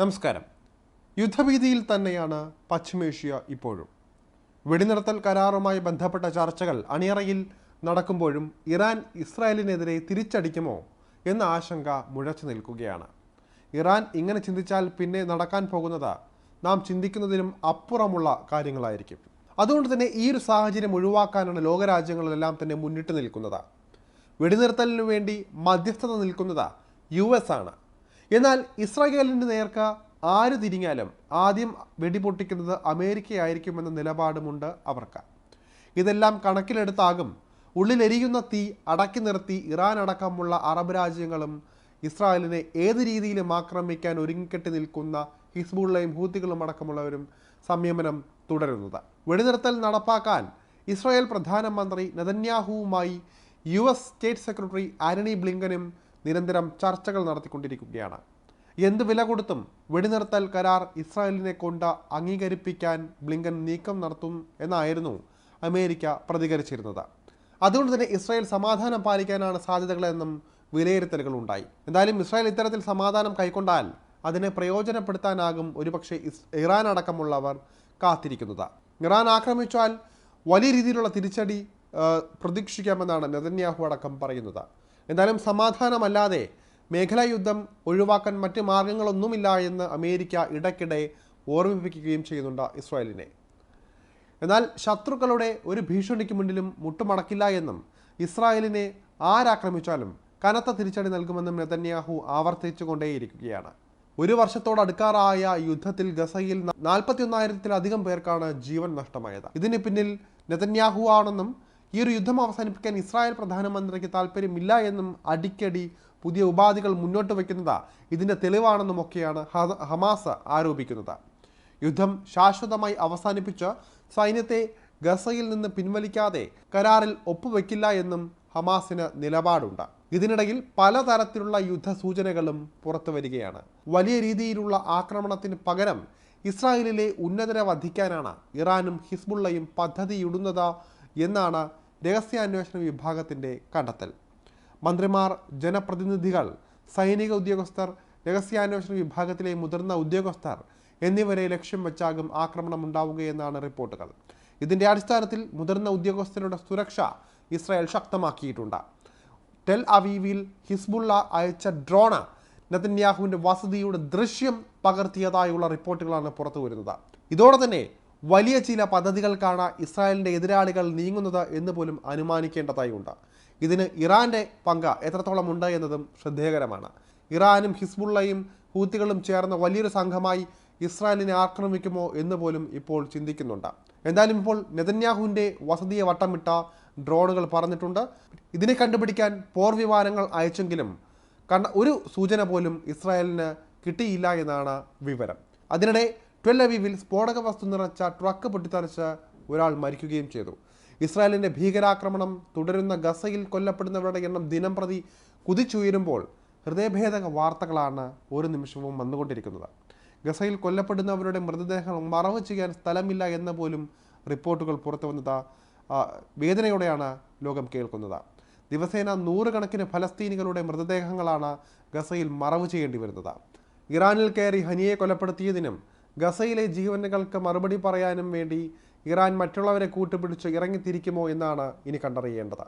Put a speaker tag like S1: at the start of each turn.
S1: നമസ്കാരം. യുദ്ധഭീതിയിൽ തന്നെയാണ് പശ്ചിമേഷ്യ ഇപ്പോഴും. വെടിനിർത്തൽ കരാറുമായി ബന്ധപ്പെട്ട ചർച്ചകൾ അണിയറയിൽ നടക്കുമ്പോഴും ഇറാൻ ഇസ്രായേലിനെതിരെ തിരിച്ചടിക്കുമോ എന്ന ആശങ്ക മുഴച്ചു നിൽക്കുകയാണ്. ഇറാൻ ഇങ്ങനെ ചിന്തിച്ചാൽ പിന്നെ നടക്കാൻ പോകുന്നത് നാം ചിന്തിക്കുന്നതിനും അപ്പുറമുള്ള കാര്യങ്ങളായിരിക്കും. അതുകൊണ്ട് തന്നെ ഈ ഒരു സാഹചര്യം ഒഴിവാക്കാനാണ് ലോകരാജ്യങ്ങളിലെല്ലാം തന്നെ മുന്നിട്ട് നിൽക്കുന്നത്. വെടിനിർത്തലിനു വേണ്ടി മധ്യസ്ഥത നിൽക്കുന്നത് യു ആണ്. എന്നാൽ ഇസ്രായേലിന്റെ നേർക്ക് ആര് തിരിഞ്ഞാലും ആദ്യം വെടിപൊട്ടിക്കുന്നത് അമേരിക്കയായിരിക്കുമെന്ന നിലപാടുമുണ്ട് അവർക്ക്. ഇതെല്ലാം കണക്കിലെടുത്താകും ഉള്ളിലെരിയുന്ന തീ അടക്കി നിർത്തി ഇറാൻ അടക്കമുള്ള അറബ് രാജ്യങ്ങളും ഇസ്രായേലിനെ ഏത് രീതിയിലും ആക്രമിക്കാൻ ഒരുങ്ങിക്കെട്ടി നിൽക്കുന്ന ഹിസ്ബുള്ളയും ഹൂത്തികളും അടക്കമുള്ളവരും സംയമനം തുടരുന്നത്. വെടിനിർത്തൽ നടപ്പാക്കാൻ ഇസ്രായേൽ പ്രധാനമന്ത്രി നെതന്യാഹുവുമായി യു എസ് സ്റ്റേറ്റ് സെക്രട്ടറി ആരണി ബ്ലിങ്കനും നിരന്തരം ചർച്ചകൾ നടത്തിക്കൊണ്ടിരിക്കുകയാണ്. എന്ത് വില കൊടുത്തും വെടിനിർത്തൽ കരാർ ഇസ്രായേലിനെ കൊണ്ട് അംഗീകരിപ്പിക്കാൻ ബ്ലിങ്കൻ നീക്കം നടത്തും എന്നായിരുന്നു അമേരിക്ക പ്രതികരിച്ചിരുന്നത്. അതുകൊണ്ട് തന്നെ ഇസ്രായേൽ സമാധാനം പാലിക്കാനാണ് സാധ്യതകളെന്നും വിലയിരുത്തലുകൾ ഉണ്ടായി. എന്തായാലും ഇസ്രായേൽ ഇത്തരത്തിൽ സമാധാനം കൈക്കൊണ്ടാൽ അതിനെ പ്രയോജനപ്പെടുത്താനാകും ഒരുപക്ഷെ ഇറാൻ അടക്കമുള്ളവർ കാത്തിരിക്കുന്നത്. ഇറാൻ ആക്രമിച്ചാൽ വലിയ രീതിയിലുള്ള തിരിച്ചടി പ്രതീക്ഷിക്കാമെന്നാണ് നെതന്യാഹു അടക്കം പറയുന്നത്. എന്തായാലും സമാധാനമല്ലാതെ മേഖലാ യുദ്ധം ഒഴിവാക്കാൻ മറ്റ് മാർഗങ്ങളൊന്നുമില്ല എന്ന് അമേരിക്ക ഇടയ്ക്കിടെ ഓർമ്മിപ്പിക്കുകയും ചെയ്യുന്നുണ്ട് ഇസ്രായേലിനെ. എന്നാൽ ശത്രുക്കളുടെ ഒരു ഭീഷണിക്ക് മുന്നിലും മുട്ടുമടക്കില്ല എന്നും ഇസ്രായേലിനെ ആരാക്രമിച്ചാലും കനത്ത തിരിച്ചടി നൽകുമെന്നും നെതന്യാഹു ആവർത്തിച്ചുകൊണ്ടേയിരിക്കുകയാണ്. ഒരു വർഷത്തോടടുക്കാറായ യുദ്ധത്തിൽ ഗസയിൽ നാൽപ്പത്തിയൊന്നായിരത്തിലധികം പേർക്കാണ് ജീവൻ നഷ്ടമായത്. ഇതിന് പിന്നിൽ നെതന്യാഹു ആണെന്നും ഈ ഒരു യുദ്ധം അവസാനിപ്പിക്കാൻ ഇസ്രായേൽ പ്രധാനമന്ത്രിക്ക് താല്പര്യമില്ല എന്നും അടിക്കടി പുതിയ ഉപാധികൾ മുന്നോട്ട് വയ്ക്കുന്നത് ഇതിന്റെ തെളിവാണെന്നും ഒക്കെയാണ് ഹമാസ് ആരോപിക്കുന്നത്. യുദ്ധം ശാശ്വതമായി അവസാനിപ്പിച്ച് സൈന്യത്തെ ഗസയിൽ നിന്ന് പിൻവലിക്കാതെ കരാറിൽ ഒപ്പുവെക്കില്ല എന്നും ഹമാസിന് നിലപാടുണ്ട്. ഇതിനിടയിൽ പലതരത്തിലുള്ള യുദ്ധ സൂചനകളും പുറത്തു വരികയാണ്. വലിയ രീതിയിലുള്ള ആക്രമണത്തിന് പകരം ഇസ്രായേലിലെ ഉന്നതരെ വധിക്കാനാണ് ഇറാനും ഹിസ്ബുള്ളയും പദ്ധതിയിടുന്നത് എന്നാണ് രഹസ്യാന്വേഷണ വിഭാഗത്തിന്റെ കണ്ടെത്തൽ. മന്ത്രിമാർ ജനപ്രതിനിധികൾ സൈനിക ഉദ്യോഗസ്ഥർ രഹസ്യാന്വേഷണ വിഭാഗത്തിലെ മുതിർന്ന ഉദ്യോഗസ്ഥർ എന്നിവരെ ലക്ഷ്യം വെച്ചാകും ആക്രമണം ഉണ്ടാവുകയെന്നാണ് റിപ്പോർട്ടുകൾ. ഇതിന്റെ അടിസ്ഥാനത്തിൽ മുതിർന്ന ഉദ്യോഗസ്ഥരുടെ സുരക്ഷ ഇസ്രായേൽ ശക്തമാക്കിയിട്ടുണ്ട്. ടെൽ അവീവിൽ ഹിസ്ബുള്ള അയച്ച ഡ്രോണ് നെതന്യാഹുവിന്റെ വസതിയുടെ ദൃശ്യം പകർത്തിയതായുള്ള റിപ്പോർട്ടുകളാണ് പുറത്തു വരുന്നത് ഇതോടെ തന്നെ വലിയ ചില പദ്ധതികൾക്കാണ് ഇസ്രായേലിന്റെ എതിരാളികൾ നീങ്ങുന്നത് എന്ന് പോലും അനുമാനിക്കേണ്ടതായുണ്ട്. ഇതിന് ഇറാന്റെ പങ്ക് എത്രത്തോളം ഉണ്ട് എന്നതും ശ്രദ്ധേയകരമാണ്. ഇറാനും ഹിസ്ബുള്ളയും ഹൂത്തികളും ചേർന്ന വലിയൊരു സംഘമായി ഇസ്രായേലിനെ ആക്രമിക്കുമോ എന്ന് പോലും ഇപ്പോൾ ചിന്തിക്കുന്നുണ്ട്. എന്തായാലും ഇപ്പോൾ നെതന്യാഹുവിന്റെ വസതിയെ വട്ടമിട്ട ഡ്രോണുകൾ പറഞ്ഞിട്ടുണ്ട്. ഇതിനെ കണ്ടുപിടിക്കാൻ പോർ വിമാനങ്ങൾ അയച്ചെങ്കിലും കണ്ട ഒരു സൂചന പോലും ഇസ്രായേലിന് കിട്ടിയില്ല എന്നാണ് വിവരം. അതിനിടെ ട്വൽ അവീവിൽ സ്ഫോടക വസ്തു നിറച്ച ട്രക്ക് പൊട്ടിത്തെറിച്ച് ഒരാൾ മരിക്കുകയും ചെയ്തു. ഇസ്രായേലിന്റെ ഭീകരാക്രമണം തുടരുന്ന ഗസയിൽ കൊല്ലപ്പെടുന്നവരുടെ എണ്ണം ദിനം പ്രതി കുതിച്ചുയരുമ്പോൾ ഹൃദയഭേദക വാർത്തകളാണ് ഒരു നിമിഷവും വന്നുകൊണ്ടിരിക്കുന്നത്. ഗസയിൽ കൊല്ലപ്പെടുന്നവരുടെ മൃതദേഹങ്ങൾ മറവ് ചെയ്യാൻ സ്ഥലമില്ല എന്ന പോലും റിപ്പോർട്ടുകൾ പുറത്തു വന്നത് വേദനയോടെയാണ് ലോകം കേൾക്കുന്നത്. ദിവസേന നൂറുകണക്കിന് ഫലസ്തീനികളുടെ മൃതദേഹങ്ങളാണ് ഗസയിൽ മറവ് ചെയ്യേണ്ടി വരുന്നത്. ഇറാനിൽ കയറി ഹനിയെ കൊലപ്പെടുത്തിയതിനും ഗസയിലെ ജീവനുകൾക്ക് മറുപടി പറയാനും വേണ്ടി ഇറാൻ മറ്റുള്ളവരെ കൂട്ടുപിടിച്ച് ഇറങ്ങിത്തിരിക്കുമോ എന്നാണ് ഇനി കണ്ടറിയേണ്ടത്.